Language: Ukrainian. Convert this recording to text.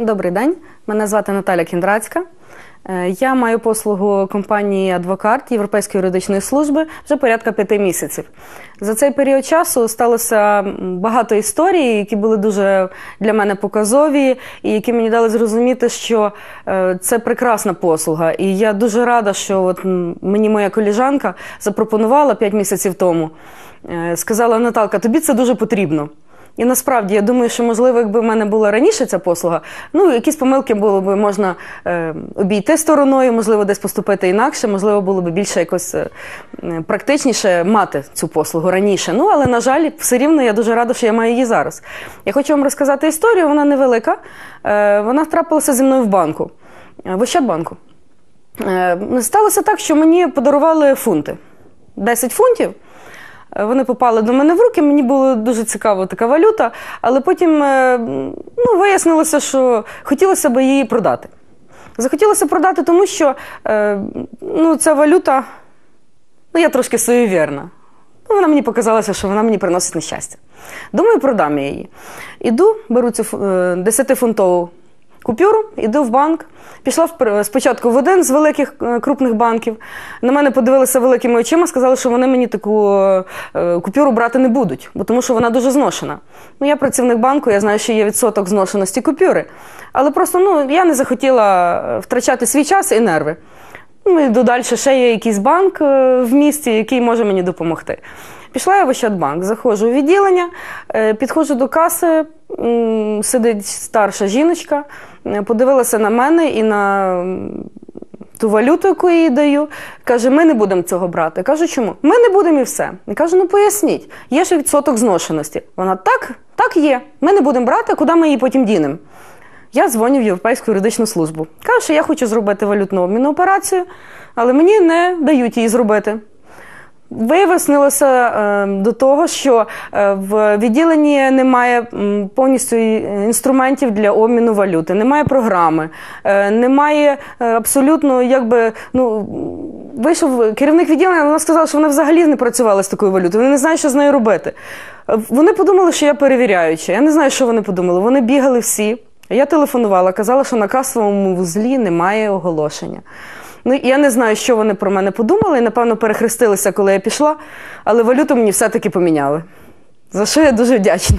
Добрий день, мене звати Наталя Кіндрацька. Е, Я маю послугу компанії Адвокат Європейської юридичної служби вже порядка п'яти місяців. За цей період часу сталося багато історій, які були дуже для мене показові, і які мені дали зрозуміти, що е, це прекрасна послуга. І я дуже рада, що от мені моя коліжанка запропонувала п'ять місяців тому. Е, Сказала Наталка, тобі це дуже потрібно. І насправді я думаю, що можливо, якби в мене була раніше ця послуга, ну якісь помилки було б можна е, обійти стороною, можливо, десь поступити інакше, можливо, було б більше якось е, практичніше мати цю послугу раніше. Ну але на жаль, все рівно я дуже рада, що я маю її зараз. Я хочу вам розказати історію, вона невелика. Е, вона трапилася зі мною в банку, е, в Ощадбанку. Е, Сталося так, що мені подарували фунти. 10 фунтів. Е, Вони попали до мене в руки, мені було дуже цікаво така валюта, але потім е, ну, вияснилося, що хотілося б її продати. Захотілося продати, тому що е, ну, ця валюта, ну, я трошки суєвірна. Ну, вона мені показалася, що вона мені приносить нещастя. Думаю, продам я її. Іду, беру цю фу- е, 10-фунтову купюру, іду в банк. Пішла спочатку в один з великих е, крупних банків. На мене подивилися великими очима, сказали, що вони мені таку е, купюру брати не будуть, бо тому що вона дуже зношена. Ну, я працівник банку, я знаю, що є відсоток зношеності купюри. Але просто ну, я не захотіла е, втрачати свій час і нерви. Ну, йду далі, ще є якийсь банк в місті, який може мені допомогти. Пішла я в Ощадбанк, заходжу у відділення, підходжу до каси, сидить старша жіночка, е, подивилася на мене і на ту валюту, яку я їй даю. Каже, ми не будемо цього брати. Кажу, чому? Ми не будемо і все. Я кажу, ну поясніть, є ж відсоток зношеності. Вона так, так є. Ми не будемо брати, куди ми її потім дінемо? Я дзвоню в Європейську юридичну службу. Кажу, що я хочу зробити валютну обмінну операцію, але мені не дають її зробити. Вияснилося е, до того, що е, в відділенні немає повністю інструментів для обміну валюти, немає програми, е, немає абсолютно, якби ну. Вийшов керівник відділення, вона сказала, що вона взагалі не працювала з такою валютою. Вони не знають, що з нею робити. Вони подумали, що я перевіряюча. Я не знаю, що вони подумали. Вони бігали всі. Я телефонувала, казала, що на касовому вузлі немає оголошення. Ну, я не знаю, що вони про мене подумали, і, напевно, перехрестилися, коли я пішла, але валюту мені все-таки поміняли. За що я дуже вдячна.